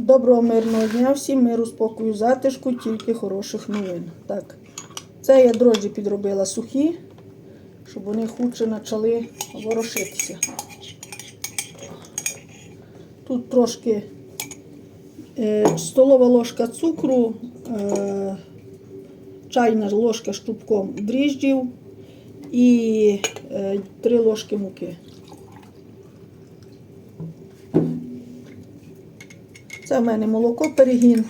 Доброго мирного дня, всім миру, спокою, затишку, тільки хороших новин. Так, це я дрожджі підробила сухі, щоб вони худше почали ворошитися. Тут трошки е, столова ложка цукру, е, чайна ложка штубком дріжджів і е, 3 ложки муки. Це в мене молоко перегін.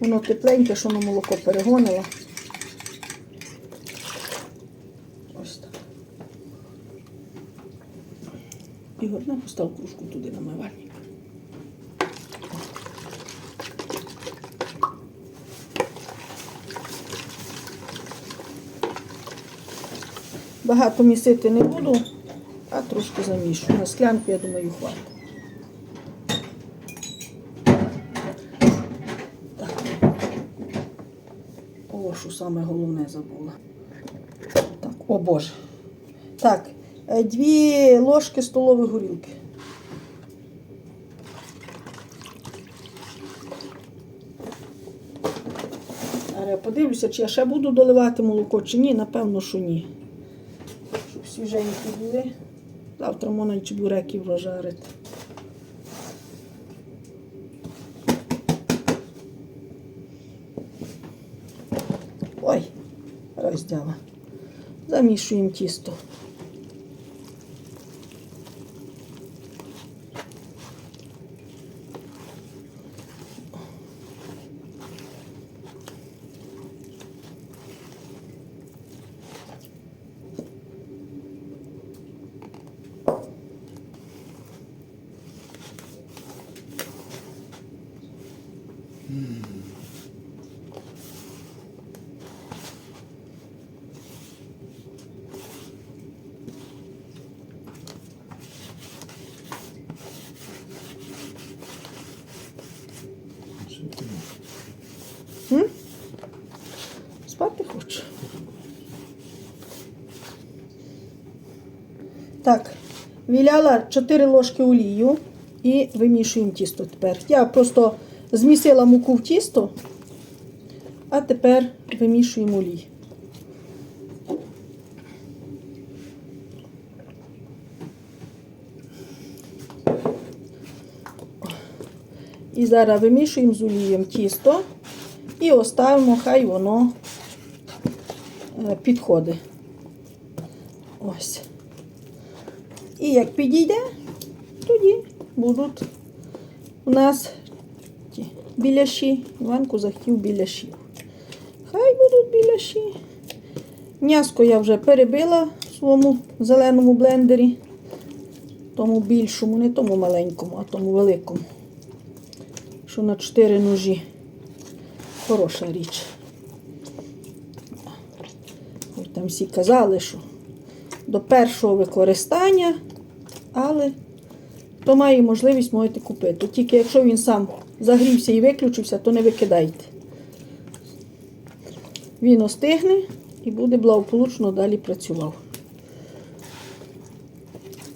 Воно тепленьке, що воно молоко перегонило. Ось так. Ігор, на постав кружку туди на мивальник. Багато місити не буду, а трошки замішу. На склянку, я думаю, хватить. Що саме головне забула. Так, о Боже. Так, е, дві ложки столової горілки. Подивлюся, чи я ще буду доливати молоко, чи ні. Напевно, що ні. Щоб свіженькі були. Завтра можна чебуреків розжарити. Ой, роздяла. Замішуємо тісто. Так, віляла 4 ложки олію і вимішуємо тісто тепер. Я просто змісила муку в тісто, а тепер вимішуємо олій. І зараз вимішуємо з олієм тісто і оставимо, хай воно е, підходить. Ось. І як підійде, тоді будуть у нас біляші. Іванку захотів біляшів. Хай будуть біляші. М'яско я вже перебила в своєму зеленому блендері, тому більшому, не тому маленькому, а тому великому що на 4 ножі. Хороша річ. Хоч там всі казали, що до першого використання, але хто має можливість, можете купити. Тільки якщо він сам загрівся і виключився, то не викидайте. Він остигне і буде благополучно далі працював.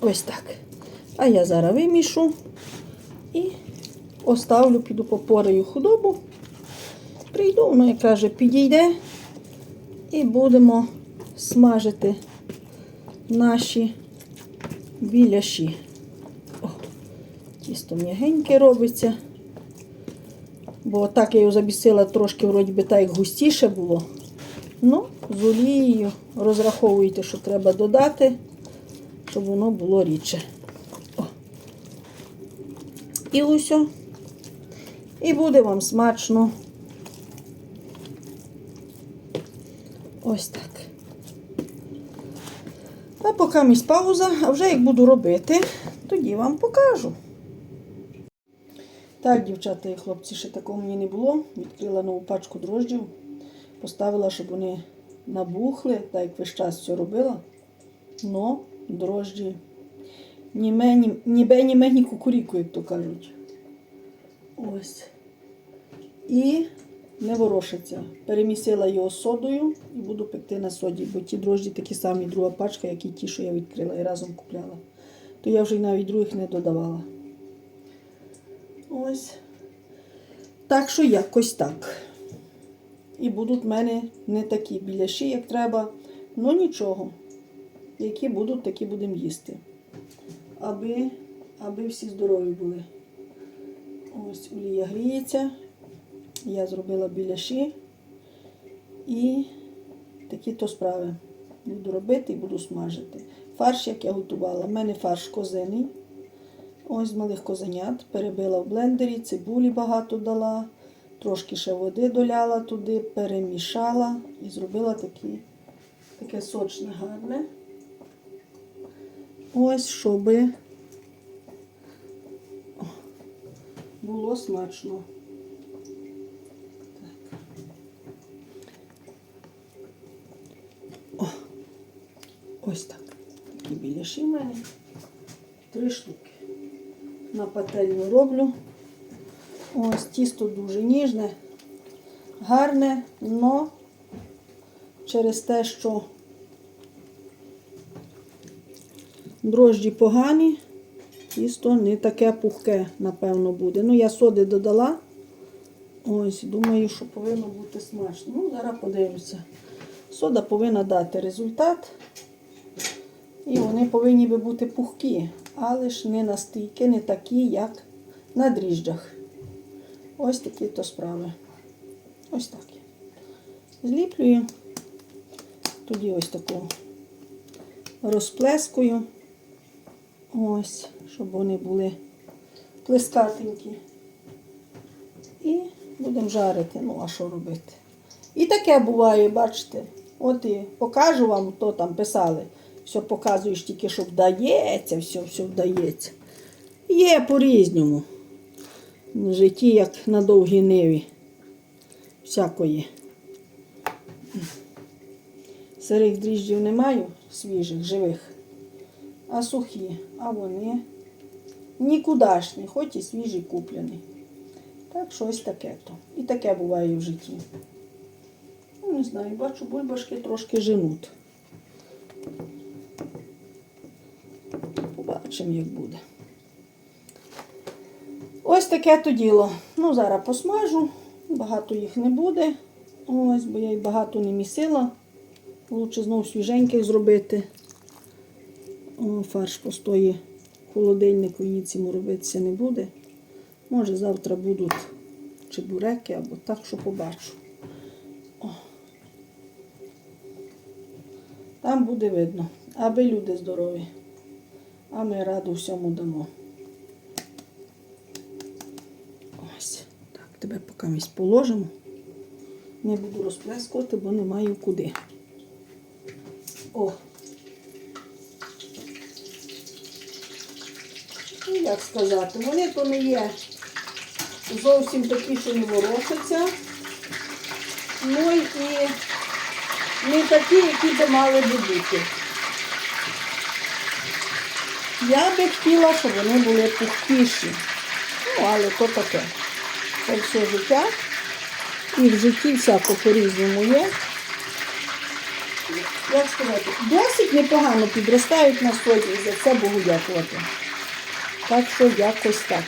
Ось так. А я зараз вимішу і оставлю, піду попораю худобу. Прийду, воно, як каже, підійде і будемо смажити наші біляші. О, тісто м'ягеньке робиться. Бо так я його забісила трошки, вроді би, так як густіше було. Ну, з олією розраховуйте, що треба додати, щоб воно було рідше. О. І усьо. І буде вам смачно. Ось так. А поки місь пауза, а вже як буду робити, тоді вам покажу. Так, дівчата і хлопці, ще такого мені не було. Відкрила нову пачку дрожджів, поставила, щоб вони набухли, так як весь час все робила. Но дрожджі німе, ні, ніби ні кукуріку, як то кажуть. Ось. І не ворошиться. Перемісила його содою і буду пекти на соді, бо ті дрожжі такі самі, друга пачка, як і ті, що я відкрила і разом купляла. То я вже навіть других не додавала. Ось. Так що якось так. І будуть в мене не такі біляші, як треба. Ну нічого. Які будуть, такі будемо їсти. Аби, аби всі здорові були. Ось олія гріється. Я зробила біляші. І такі то справи. Буду робити і буду смажити. Фарш, як я готувала. У мене фарш козиний. Ось з малих козенят. Перебила в блендері, цибулі багато дала, трошки ще води доляла туди, перемішала і зробила такі, таке сочне гарне. Ось, щоб було смачно. Ось так. Такі біляші в мене. Три штуки. На пательню роблю. Ось тісто дуже ніжне, гарне, но через те, що дрожджі погані, тісто не таке пухке, напевно, буде. Ну, я соди додала. Ось, думаю, що повинно бути смачно. Ну, зараз подивлюся. Сода повинна дати результат. І вони повинні би бути пухкі, але ж не настільки, не такі, як на дріжджах. Ось такі то справи. Ось так. Зліплюю. Тоді ось таку розплескую. Ось, щоб вони були плескатенькі. І будемо жарити. Ну, а що робити? І таке буває, бачите. От і покажу вам, то там писали. Все показуєш тільки, що вдається, все, все вдається. Є по-різному. В житті, як на довгій ниві. Всякої. Сирих дріжджів не маю, свіжих, живих, а сухі, а вони нікудашні, хоч і свіжі куплені. Так, щось таке то. І таке буває в житті. Ну, не знаю, бачу, бульбашки трошки женуть. Побачимо, як буде. Ось таке то діло. Ну, зараз посмажу. Багато їх не буде. Ось, бо я їх багато не місила. Лучше знову свіженьких зробити. О, фарш постоїть в холодильнику, ніц йому робитися не буде. Може, завтра будуть чебуреки або так, що побачу. О. Там буде видно, аби люди здорові. А ми раду всьому дамо. Ось. Так, тебе поки місць положимо. Не буду розплескувати, бо не маю куди. О. Ну, як сказати, вони то не є зовсім такі, що не ворушаться. Ну і не такі, які би мали би бути. Я би хотіла, щоб вони були пухкіші. Ну, але то таке. Це все життя. І в житті всяко по-різному є. Як сказати, досить непогано підростають на сході і за це Богу дякувати. Так що якось так.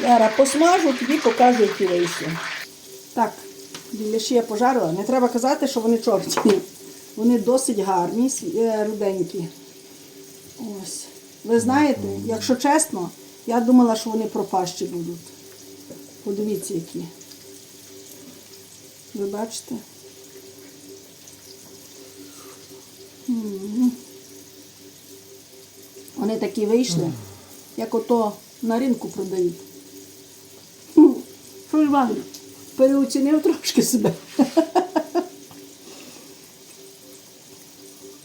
Зараз посмажу, тоді покажу, які вийшли. Так, біляші я пожарила. Не треба казати, що вони чорні. Вони досить гарні, е, руденькі. Ось. Ви знаєте, якщо чесно, я думала, що вони пропащі будуть. Подивіться, які. Ви бачите? Вони такі вийшли, як ото на ринку продають. Що Іван, переоцінив трошки себе.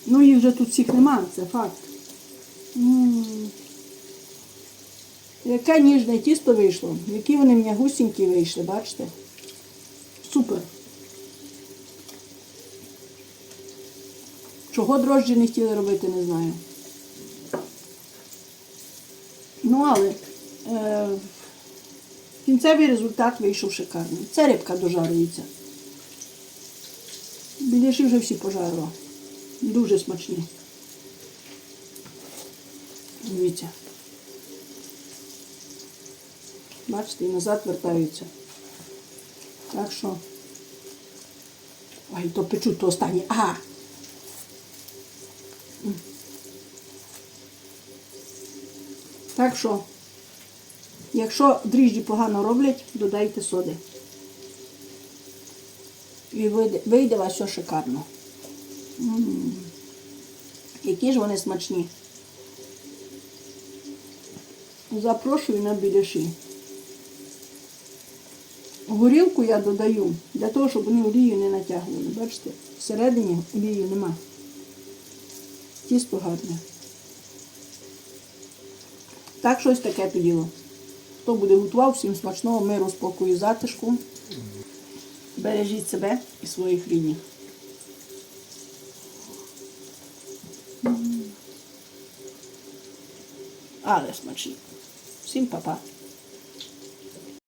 Ну, їх вже тут всіх нема, це факт. М. Яке ніжне тісто вийшло, які вони м'ягусінькі вийшли, бачите? Супер. Чого дрожжі не хотіли робити, не знаю. Ну, але е, кінцевий результат вийшов шикарний. Це рибка дожарюється. Біляші вже всі пожарила. Дуже смачні. Дивіться. Бачите, і назад вертаються. Так що. Ой, то печу, то останнє. Ага. Так що, якщо дріжджі погано роблять, додайте соди. І вийде, вийде вас все шикарно. Які ж вони смачні. Запрошую на біляші. Горілку я додаю для того, щоб вони олію не натягували. Бачите, всередині олії нема. Тісто гарне. Так, щось таке то діло. Хто буде готував, всім смачного, миру, спокою, затишку. Бережіть себе і своїх рідних. Але смачні. Всім па-па.